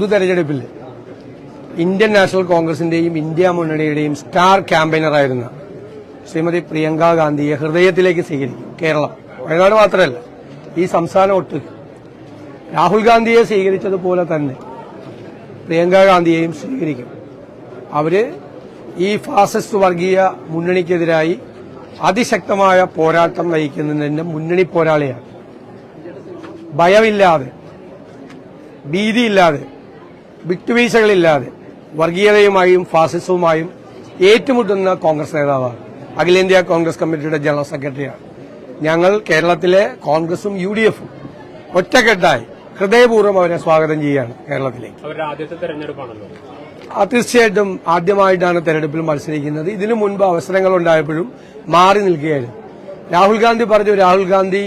പൊതു തെരഞ്ഞെടുപ്പിൽ Indian national കോൺഗ്രസിന്റെയും ഇന്ത്യ മുന്നണിയുടെയും സ്റ്റാർ ക്യാമ്പയിനറായിരുന്ന ശ്രീമതി പ്രിയങ്ക ഗാന്ധിയെ ഹൃദയത്തിലേക്ക് സ്വീകരിക്കും. കേരളം. വയനാട് മാത്രമല്ല ഈ സംസ്ഥാനം ഒട്ട്. രാഹുൽ ഗാന്ധിയെ സ്വീകരിച്ചതുപോലെ തന്നെ പ്രിയങ്ക ഗാന്ധിയെയും സ്വീകരിക്കും. അവർ ഈ ഫാസിസ്റ്റ് വർഗീയ മുന്നണിക്കെതിരായി അതിശക്തമായ പോരാട്ടം നയിക്കുന്നതിന്റെ മുന്നണി പോരാളിയാണ്. ഭയമില്ലാതെ ഭീതിയില്ലാതെ വിട്ടുവീഴ്ചകളില്ലാതെ വർഗീയതയുമായും ഫാസിസവുമായും ഏറ്റുമുട്ടുന്ന കോൺഗ്രസ് നേതാവാണ്. അഖിലേന്ത്യാ കോൺഗ്രസ് കമ്മിറ്റിയുടെ ജനറൽ സെക്രട്ടറിയാണ്. ഞങ്ങൾ കേരളത്തിലെ കോൺഗ്രസും യു ഡി എഫും ഒറ്റക്കെട്ടായി ഹൃദയപൂർവം അവരെ സ്വാഗതം ചെയ്യുകയാണ് കേരളത്തിലേക്ക്. തീർച്ചയായിട്ടും ആദ്യമായിട്ടാണ് തെരഞ്ഞെടുപ്പിൽ മത്സരിക്കുന്നത്. ഇതിനു മുൻപ് അവസരങ്ങൾ ഉണ്ടായപ്പോഴും മാറി നിൽക്കുകയായിരുന്നു. രാഹുൽ ഗാന്ധി പറഞ്ഞു രാഹുൽ ഗാന്ധി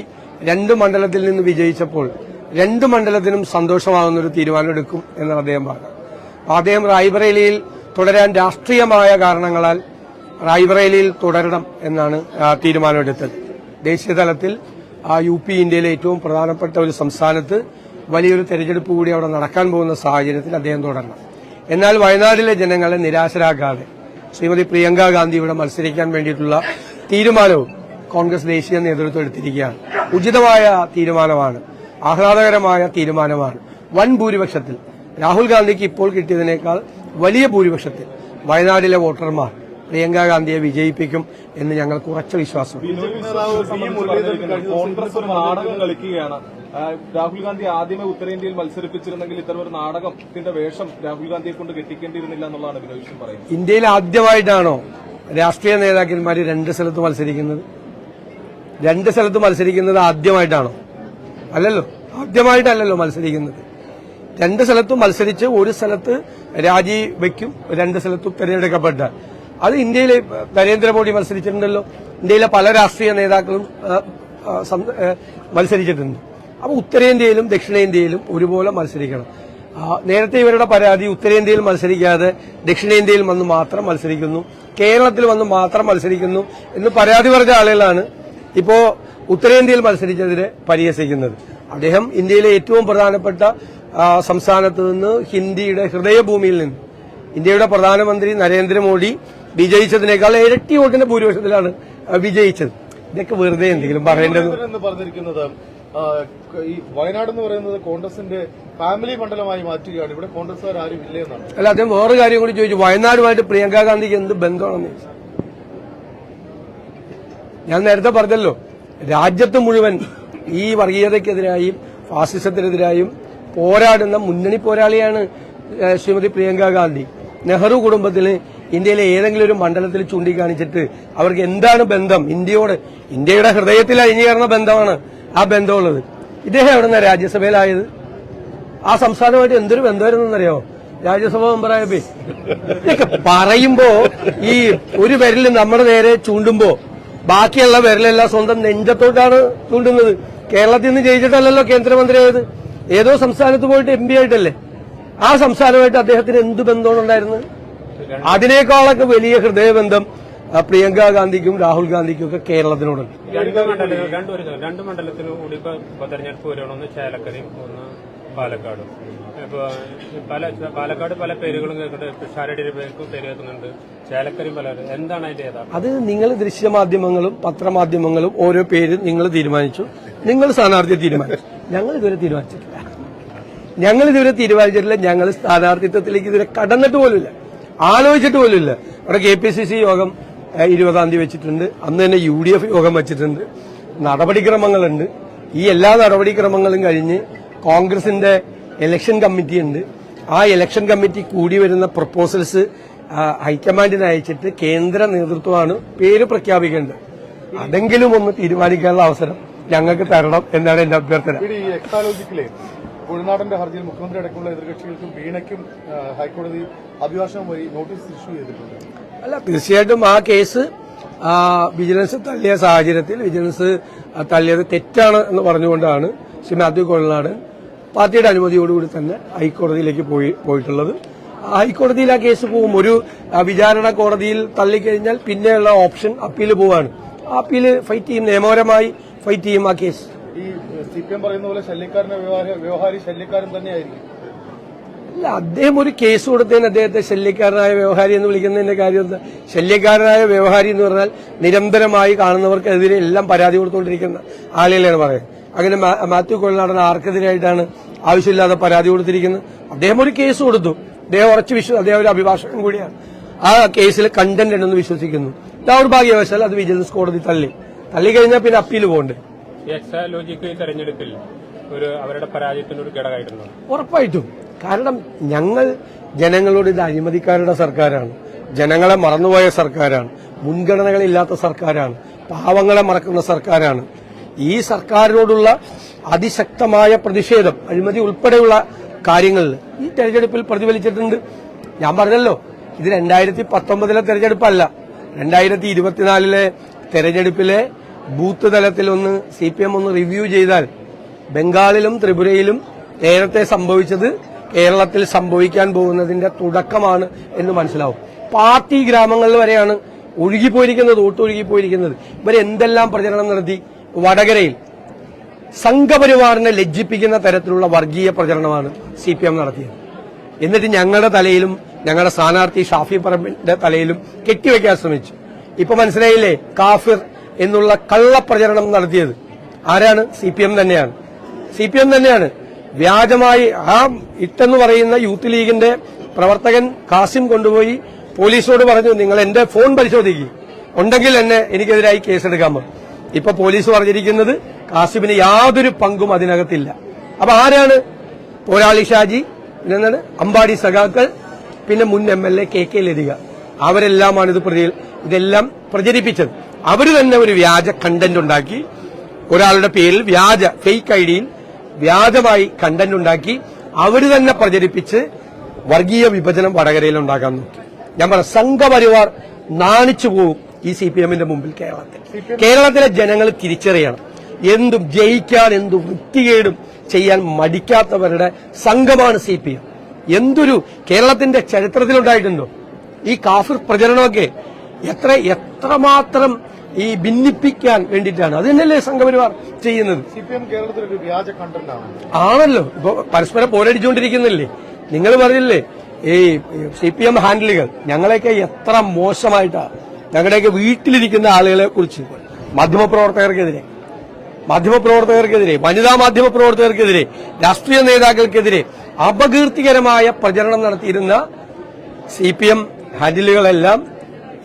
രണ്ട് മണ്ഡലത്തിൽ നിന്ന് വിജയിച്ചപ്പോൾ രണ്ട് മണ്ഡലത്തിനും സന്തോഷമാകുന്ന ഒരു തീരുമാനം എടുക്കും എന്നാണ് അദ്ദേഹം പറഞ്ഞത്. അദ്ദേഹം റായ്ബറേലിയിൽ തുടരാൻ രാഷ്ട്രീയമായ കാരണങ്ങളാൽ റായ്ബറേലിയിൽ തുടരണം എന്നാണ് തീരുമാനമെടുത്തത്. ദേശീയ തലത്തിൽ യു പി ഇന്ത്യയിലെ ഏറ്റവും പ്രധാനപ്പെട്ട ഒരു സംസ്ഥാനത്ത് വലിയൊരു തെരഞ്ഞെടുപ്പ് കൂടി അവിടെ നടക്കാൻ പോകുന്ന സാഹചര്യത്തിൽ അദ്ദേഹം തുടരണം. എന്നാൽ വയനാട്ടിലെ ജനങ്ങളെ നിരാശരാക്കാതെ ശ്രീമതി പ്രിയങ്ക ഗാന്ധി ഇവിടെ മത്സരിക്കാൻ വേണ്ടിയിട്ടുള്ള തീരുമാനവും കോൺഗ്രസ് ദേശീയ നേതൃത്വം എടുത്തിരിക്കുകയാണ്. ഉചിതമായ തീരുമാനമാണ്. ആഹ്ലാദകരമായ തീരുമാനമാണ്. വൻ ഭൂരിപക്ഷത്തിൽ. രാഹുൽ ഗാന്ധിക്ക് ഇപ്പോൾ കിട്ടിയതിനേക്കാൾ വലിയ ഭൂരിപക്ഷത്തിൽ വയനാടിലെ വോട്ടർമാർ പ്രിയങ്ക ഗാന്ധിയെ വിജയിപ്പിക്കും എന്ന് ഞങ്ങൾക്ക് ഉറച്ച മുരളീധരൻ കോൺഗ്രസ് ഒരു നാടകം കളിക്കുകയാണ്. രാഹുൽ ഗാന്ധി ആദ്യമേ ഉത്തരേന്ത്യയിൽ മത്സരിപ്പിച്ചിരുന്നെങ്കിൽ ഇത്തരം ഒരു നാടകത്തിന്റെ വേഷം രാഹുൽ ഗാന്ധിയെ കൊണ്ട് കെട്ടിക്കേണ്ടിയിരുന്നില്ല എന്നുള്ളതാണ് വിനോദം പറയുന്നത്. ഇന്ത്യയിൽ ആദ്യമായിട്ടാണോ രാഷ്ട്രീയ നേതാക്കന്മാർ രണ്ട് സ്ഥലത്ത് മത്സരിക്കുന്നത്? രണ്ട് സ്ഥലത്ത് മത്സരിക്കുന്നത് ആദ്യമായിട്ടാണോ? അല്ലല്ലോ. ആദ്യമായിട്ടല്ലല്ലോ മത്സരിക്കുന്നത്. രണ്ട് സ്ഥലത്തും മത്സരിച്ച് ഒരു സ്ഥലത്ത് രാജി വയ്ക്കും രണ്ട് സ്ഥലത്തും തിരഞ്ഞെടുക്കപ്പെട്ട. അത് ഇന്ത്യയിലെ നരേന്ദ്രമോദി മത്സരിച്ചിട്ടുണ്ടല്ലോ. ഇന്ത്യയിലെ പല രാഷ്ട്രീയ നേതാക്കളും മത്സരിച്ചിട്ടുണ്ട്. അപ്പൊ ഉത്തരേന്ത്യയിലും ദക്ഷിണേന്ത്യയിലും ഒരുപോലെ മത്സരിക്കണം. നേരത്തെ ഇവരുടെ പരാതി ഉത്തരേന്ത്യയിൽ മത്സരിക്കാതെ ദക്ഷിണേന്ത്യയിൽ വന്ന് മാത്രം മത്സരിക്കുന്നു കേരളത്തിൽ വന്ന് മാത്രം മത്സരിക്കുന്നു എന്ന് പരാതി പറഞ്ഞ ആളുകളാണ്. ഇപ്പോ ഉത്തരേന്ത്യയിൽ മത്സരിച്ചതിനെ പരിഹസിക്കുന്നത്. അദ്ദേഹം ഇന്ത്യയിലെ ഏറ്റവും പ്രധാനപ്പെട്ട സംസ്ഥാനത്ത് നിന്ന് ഹിന്ദിയുടെ ഹൃദയഭൂമിയിൽ നിന്ന് ഇന്ത്യയുടെ പ്രധാനമന്ത്രി നരേന്ദ്രമോദി വിജയിച്ചതിനേക്കാൾ ഇരട്ടി വോട്ടിന്റെ ഭൂരിപക്ഷത്തിലാണ് വിജയിച്ചത്. ഇതൊക്കെ വെറുതെ എന്തെങ്കിലും പറയേണ്ടത്. പറഞ്ഞിരിക്കുന്നത്? ഈ വയനാട് എന്ന് പറയുന്നത് കോൺഗ്രസിന്റെ ഫാമിലി മണ്ഡലമായി മാറ്റുകയാണ്. ഇവിടെ കോൺഗ്രസ്സുകാർ ആരും ഇല്ല എന്നാണ് അല്ല അദ്ദേഹം വേറെ കാര്യം കൂടി ചോദിച്ചു. വയനാടുമായിട്ട് പ്രിയങ്കാ ഗാന്ധിക്ക് എന്ത് ബന്ധമാണെന്ന് ഞാൻ നേരത്തെ പറഞ്ഞല്ലോ രാജ്യത്ത് മുഴുവൻ ഈ വർഗീയതയ്ക്കെതിരായും ഫാസിസത്തിനെതിരായും പോരാടുന്ന മുന്നണി പോരാളിയാണ് ശ്രീമതി പ്രിയങ്ക ഗാന്ധി. നെഹ്റു കുടുംബത്തിൽ ഇന്ത്യയിലെ ഏതെങ്കിലും ഒരു മണ്ഡലത്തിൽ ചൂണ്ടിക്കാണിച്ചിട്ട് അവർക്ക് എന്താണ് ബന്ധം? ഇന്ത്യയോട് ഇന്ത്യയുടെ ഹൃദയത്തിൽ അഴിഞ്ഞുകയറുന്ന ബന്ധമാണ് ആ ബന്ധമുള്ളത്. ഇദ്ദേഹം എവിടുന്ന രാജ്യസഭയിലായത്? ആ സംസ്ഥാനമായിട്ട് എന്തൊരു ബന്ധമായിരുന്നറിയോ രാജ്യസഭ മെമ്പറായ പറയുമ്പോ ഈ ഒരു വിരൽ നമ്മുടെ നേരെ ചൂണ്ടുമ്പോ ബാക്കിയുള്ള വിരലെല്ലാം സ്വന്തം നെഞ്ചത്തോട്ടാണ് ചൂണ്ടുന്നത്. കേരളത്തിൽ നിന്ന് ജയിച്ചിട്ടല്ലല്ലോ കേന്ദ്രമന്ത്രിയായത്. ഏതോ സംസ്ഥാനത്ത് പോയിട്ട് എം ആയിട്ടല്ലേ? ആ സംസ്ഥാനമായിട്ട് അദ്ദേഹത്തിന് എന്ത് ബന്ധമുണ്ടായിരുന്നു ഉണ്ടായിരുന്നത്? അതിനേക്കാളൊക്കെ വലിയ ഹൃദയബന്ധം പ്രിയങ്ക ഗാന്ധിക്കും രാഹുൽ ഗാന്ധിക്കും ഒക്കെ കേരളത്തിനോടുണ്ട് രണ്ട് മണ്ഡലത്തിലും കൂടി തെരഞ്ഞെടുപ്പ് ഒന്ന് ചേലക്കരയും ഒന്ന് പാലക്കാടും. ഇപ്പോൾ പല പാലക്കാട് പല പേരുകളും കേൾക്കുന്നുണ്ട് ഷാരടിയുടെ പേർക്കും പേര് കേൾക്കുന്നുണ്ട്. ചേലക്കരി പല എന്താണ് അതിന്റെ അത് നിങ്ങൾ ദൃശ്യമാധ്യമങ്ങളും പത്രമാധ്യമങ്ങളും ഓരോ പേര് നിങ്ങൾ തീരുമാനിച്ചു. നിങ്ങൾ സ്ഥാനാർത്ഥിയെ തീരുമാനിച്ചു. ഞങ്ങൾ ഇതുവരെ തീരുമാനിച്ചിട്ടില്ല. ഞങ്ങൾ ഇതുവരെ തീരുമാനിച്ചിട്ടില്ല. ഞങ്ങൾ സ്ഥാനാർത്ഥിത്വത്തിലേക്ക് ഇതുവരെ കടന്നിട്ട് പോലുമില്ല. ആലോചിച്ചിട്ട് പോലുമില്ല. ഇവിടെ കെ പി സി സി യോഗം ഇരുപതാം തീയതി വെച്ചിട്ടുണ്ട്. അന്ന് തന്നെ യു ഡി എഫ് യോഗം വെച്ചിട്ടുണ്ട്. നടപടിക്രമങ്ങളുണ്ട്. ഈ എല്ലാ നടപടിക്രമങ്ങളും കഴിഞ്ഞ് കോൺഗ്രസിന്റെ ഇലക്ഷൻ കമ്മിറ്റി ഉണ്ട്. ആ ഇലക്ഷൻ കമ്മിറ്റി കൂടി വരുന്ന പ്രപ്പോസൽസ് ഹൈക്കമാൻഡിന് അയച്ചിട്ട് കേന്ദ്ര നേതൃത്വമാണ് പേര് പ്രഖ്യാപിക്കേണ്ടത്. അതെങ്കിലും ഒന്ന് തീരുമാനിക്കാനുള്ള അവസരം ഞങ്ങൾക്ക് തരണം എന്നാണ് എന്റെ അഭ്യർത്ഥന. ഉൾനാടന്റെ ഹർജിയിൽ മുഖ്യമന്ത്രി അടക്കമുള്ള എതിർകക്ഷികൾക്കും വീണയ്ക്കും ഹൈക്കോടതി അഭിഭാഷകം വഴി നോട്ടീസ് ഇഷ്യൂ ചെയ്തിട്ടുണ്ട്. അല്ല തീർച്ചയായിട്ടും ആ കേസ് വിജിലൻസ് തള്ളിയ സാഹചര്യത്തിൽ വിജിലൻസ് തള്ളിയത് തെറ്റാണ് എന്ന് പറഞ്ഞുകൊണ്ടാണ് ശ്രീ മാത്യു കൊള്ളനാട് പാർട്ടിയുടെ അനുമതിയോടുകൂടി തന്നെ ഹൈക്കോടതിയിലേക്ക് പോയി പോയിട്ടുള്ളത്. ഹൈക്കോടതിയിൽ ആ കേസ് പോകും ഒരു വിചാരണ കോടതിയിൽ തള്ളിക്കഴിഞ്ഞാൽ പിന്നെയുള്ള ഓപ്ഷൻ അപ്പീൽ പോവാണ്. ആ അപ്പീൽ ഫൈറ്റ് ചെയ്യും. നിയമപരമായി ഫൈറ്റ് ചെയ്യും ആ കേസ്. അല്ല അദ്ദേഹം ഒരു കേസ് കൊടുത്തതിന് അദ്ദേഹത്തെ ശല്യക്കാരനായ വ്യവഹാരി എന്ന് വിളിക്കുന്നതിന്റെ കാര്യം എന്താ? ശല്യക്കാരനായ വ്യവഹാരി എന്ന് പറഞ്ഞാൽ നിരന്തരമായി കാണുന്നവർക്കെതിരെ എല്ലാം പരാതി കൊടുത്തുകൊണ്ടിരിക്കുന്ന ആളുകളെയാണ് പറയുന്നത്. അങ്ങനെ മാത്യു നടന്ന ആർക്കെതിരായിട്ടാണ് ആവശ്യമില്ലാതെ പരാതി കൊടുത്തിരിക്കുന്നത്. അദ്ദേഹം ഒരു കേസ് കൊടുത്തു. അദ്ദേഹം ഉറച്ച് വിശ്വ അദ്ദേഹം ഒരു അഭിഭാഷകൻ കൂടിയാണ്. ആ കേസിൽ കണ്ടന്റ് ഉണ്ടെന്ന് വിശ്വസിക്കുന്നു. ഒരു ഭാഗ്യവശാൽ അത് വിജിലൻസ് കോടതി തള്ളി. തള്ളി കഴിഞ്ഞാൽ പിന്നെ അപ്പീൽ പോകണ്ടേ? എക്സാലോജിക്ക് തെരഞ്ഞെടുപ്പിൽ ഒരു അവരുടെ പരാജയത്തിന്റെ ഒരു ഉറപ്പായിട്ടും. കാരണം ഞങ്ങൾ ജനങ്ങളോട് ഇത് അഴിമതിക്കാരുടെ സർക്കാരാണ്. ജനങ്ങളെ മറന്നുപോയ സർക്കാരാണ്. മുൻഗണനകളില്ലാത്ത സർക്കാരാണ്. പാവങ്ങളെ മറക്കുന്ന സർക്കാരാണ്. ഈ സർക്കാരിനോടുള്ള അതിശക്തമായ പ്രതിഷേധം അഴിമതി ഉൾപ്പെടെയുള്ള കാര്യങ്ങളിൽ ഈ തെരഞ്ഞെടുപ്പിൽ പ്രതിഫലിച്ചിട്ടുണ്ട്. ഞാൻ പറഞ്ഞല്ലോ ഇത് രണ്ടായിരത്തി പത്തൊമ്പതിലെ തെരഞ്ഞെടുപ്പല്ല. രണ്ടായിരത്തി ഇരുപത്തിനാലിലെ തെരഞ്ഞെടുപ്പിലെ ബൂത്ത് തലത്തിൽ ഒന്ന് സി പി എം ഒന്ന് റിവ്യൂ ചെയ്താൽ ബംഗാളിലും ത്രിപുരയിലും നേരത്തെ സംഭവിച്ചത് കേരളത്തിൽ സംഭവിക്കാൻ പോകുന്നതിന്റെ തുടക്കമാണ് എന്ന് മനസ്സിലാവും. പാർട്ടി ഗ്രാമങ്ങളിൽ വരെയാണ് ഒഴുകിപ്പോയിരിക്കുന്നത് ഒട്ടൊഴുകിപ്പോയിരിക്കുന്നത് ഇവരെന്തെല്ലാം പ്രചരണം നടത്തി? വടകരയിൽ സംഘപരിവാറിനെ ലജ്ജിപ്പിക്കുന്ന തരത്തിലുള്ള വർഗീയ പ്രചരണമാണ് സി പി എം നടത്തിയത്. എന്നിട്ട് ഞങ്ങളുടെ തലയിലും ഞങ്ങളുടെ സ്ഥാനാർത്ഥി ഷാഫി പറമ്പിന്റെ തലയിലും കെട്ടിവെക്കാൻ ശ്രമിച്ചു. ഇപ്പൊ മനസ്സിലായില്ലേ? കാഫിർ എന്നുള്ള കള്ളപ്രചരണം നടത്തിയത്. ആരാണ്? സി പി എം തന്നെയാണ്. സി പി എം തന്നെയാണ്. വ്യാജമായി ആ ഇട്ടെന്ന് പറയുന്ന യൂത്ത് ലീഗിന്റെ പ്രവർത്തകൻ കാസിം കൊണ്ടുപോയി പോലീസോട് പറഞ്ഞു നിങ്ങൾ എന്റെ ഫോൺ പരിശോധിക്കുക ഉണ്ടെങ്കിൽ എന്നെ എനിക്കെതിരായി കേസെടുക്കാൻ പറഞ്ഞു ഇപ്പൊ പോലീസ് പറഞ്ഞിരിക്കുന്നത് കാസിമിന് യാതൊരു പങ്കും അതിനകത്തില്ല. അപ്പൊ ആരാണ് പോരാളി ഷാജി? പിന്നെ എന്താണ് അമ്പാടി സഖാക്കൾ പിന്നെ മുൻ M L A K K Lathika. അവരെല്ലാമാണ് ഇത് പ്രതി ഇതെല്ലാം പ്രചരിപ്പിച്ചത്. അവർ തന്നെ ഒരു വ്യാജ കണ്ടന്റ് ഉണ്ടാക്കി ഒരാളുടെ പേരിൽ വ്യാജ ഫേക്ക് ഐ ഡിയിൽ വ്യാജമായി കണ്ടന്റ് ഉണ്ടാക്കി അവർ തന്നെ പ്രചരിപ്പിച്ച് വർഗീയ വിഭജനം വടകരയിൽ ഉണ്ടാക്കാൻ നോക്കി. ഞാൻ പറ സംഘപരിവാർ നാണിച്ചു പോകും ഈ സി പി എമ്മിന്റെ മുമ്പിൽ കേരളത്തിൽ. കേരളത്തിലെ ജനങ്ങൾ തിരിച്ചറിയണം. എന്തും ജയിക്കാൻ എന്തും വൃത്തികേടും ചെയ്യാൻ മടിക്കാത്തവരുടെ സംഘമാണ് സി പി എം എന്തൊരു കേരളത്തിന്റെ ചരിത്രത്തിലുണ്ടായിട്ടുണ്ടോ? ഈ കാഫിർ പ്രചരണമൊക്കെ എത്ര എത്രമാത്രം ഈ ഭിന്നിപ്പിക്കാൻ വേണ്ടിയിട്ടാണ്? അത് തന്നെയല്ലേ സംഘപരിവാർ ചെയ്യുന്നത്. ആണല്ലോ. ഇപ്പൊ പരസ്പരം പോരടിച്ചുകൊണ്ടിരിക്കുന്നില്ലേ? നിങ്ങൾ പറഞ്ഞില്ലേ ഈ സി പി എം ഹാൻഡിലുകൾ ഞങ്ങളെയൊക്കെ എത്ര മോശമായിട്ടാ ഞങ്ങളുടെയൊക്കെ വീട്ടിലിരിക്കുന്ന ആളുകളെ കുറിച്ച് മാധ്യമപ്രവർത്തകർക്കെതിരെ മാധ്യമപ്രവർത്തകർക്കെതിരെ വനിതാ മാധ്യമപ്രവർത്തകർക്കെതിരെ രാഷ്ട്രീയ നേതാക്കൾക്കെതിരെ അപകീർത്തികരമായ പ്രചരണം നടത്തിയിരുന്ന സി പി എം ഹാൻഡിലുകളെല്ലാം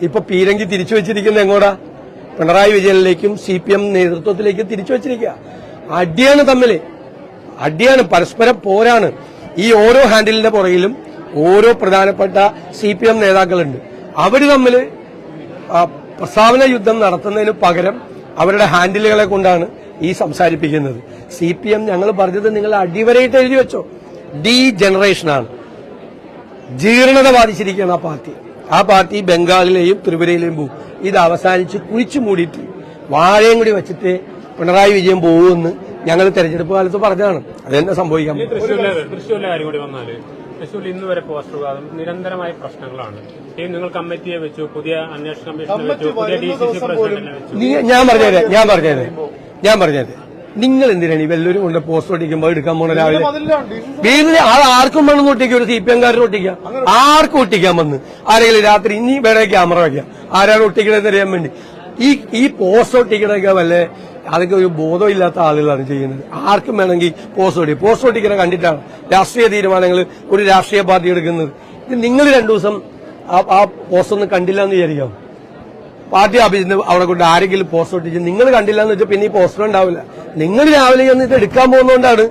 ഇപ്പൊ പീരങ്കി തിരിച്ചു വെച്ചിരിക്കുന്ന എങ്ങോടാ? പിണറായി വിജയനിലേക്കും സി പി എം നേതൃത്വത്തിലേക്കും തിരിച്ചു വച്ചിരിക്കുക. അടിയാണ് തമ്മിൽ. അടിയാണ് പരസ്പരം പോരാണ്. ഈ ഓരോ ഹാൻഡിലിന്റെ പുറകിലും ഓരോ പ്രധാനപ്പെട്ട സി പി എം നേതാക്കളുണ്ട്. അവർ തമ്മിൽ ആ, പ്രസ്താവന യുദ്ധം നടത്തുന്നതിന് പകരം അവരുടെ ഹാൻഡിലുകളെ കൊണ്ടാണ് ഈ സംസാരിപ്പിക്കുന്നത്. സി പി എം ഞങ്ങൾ പറഞ്ഞത് നിങ്ങൾ അടിവരയിട്ട് എഴുതി വെച്ചോ. ഡി ജനറേഷനാണ്. ജീർണത ബാധിച്ചിരിക്കുകയാണ് ആ പാർട്ടി. ആ പാർട്ടി ബംഗാളിലെയും ത്രിപുരയിലെയും പോകും. ഇത് അവസാനിച്ച് കുഴിച്ചു മൂടിയിട്ട് വാഴയും കൂടി വെച്ചിട്ട് പിണറായി വിജയൻ പോകുമെന്ന് ഞങ്ങൾ തെരഞ്ഞെടുപ്പ് കാലത്ത് പറഞ്ഞതാണ്. അതെന്നെ സംഭവിക്കാൻ തൃശ്ശൂരിൽ ഇന്ന് വരെ പോസ്റ്റർ വിവാദം നിരന്തരമായ പ്രശ്നങ്ങളാണ്. ഈ നിങ്ങൾ കമ്മിറ്റിയെ വെച്ചു പുതിയ അന്വേഷണ കമ്മീഷനെ വെച്ചു പുതിയ ഡി സി സി പ്രസിഡന്റിനെ വെച്ചു. ഞാൻ പറഞ്ഞത് ഞാൻ പറഞ്ഞത് ഞാൻ പറഞ്ഞത് നിങ്ങൾ എന്തിനാണ് ഈ വല്ലവരും കൊണ്ട് പോസ്റ്റ് ഒട്ടിക്കുമ്പോൾ എടുക്കാൻ പോണ രാവിലെ? ആൾ ആർക്കും വേണമെന്ന് ഒട്ടിക്കും ഒരു സി പി എംകാരന് ഒട്ടിക്കാം. ആർക്കും ഒട്ടിക്കാൻ വന്ന്. ആരെങ്കിലും രാത്രി ഇനി വേറെ ക്യാമറ വയ്ക്കാം ആരാണ് ഒട്ടിക്കണമെന്ന് അറിയാൻ വേണ്ടി. ഈ ഈ പോസ്റ്റ് ഒട്ടിക്കണൊക്കെ വല്ല അതൊക്കെ ഒരു ബോധമില്ലാത്ത ആളുകളാണ് ചെയ്യുന്നത്. ആർക്കും വേണമെങ്കിൽ പോസ്റ്റ് ഒട്ടി പോസ്റ്റ് ഒട്ടിക്കണ കണ്ടിട്ടാണ് രാഷ്ട്രീയ തീരുമാനങ്ങൾ ഒരു രാഷ്ട്രീയ പാർട്ടി എടുക്കുന്നത്. ഇത് നിങ്ങൾ രണ്ടു ദിവസം ആ- പോസ്റ്റ് ഒന്നും കണ്ടില്ല എന്ന് വിചാരിക്കാം. പാർട്ടി ഓഫീസിന് അവിടെ കൊണ്ട് ആരെങ്കിലും പോസ്റ്റ് ഒട്ടിച്ച് നിങ്ങൾ കണ്ടില്ല എന്ന് വെച്ചാൽ പിന്നെ ഈ പോസ്റ്റർ ഉണ്ടാവില്ല. നിങ്ങൾ രാവിലെ ഇത് എടുക്കാൻ പോകുന്നതുകൊണ്ടാണ്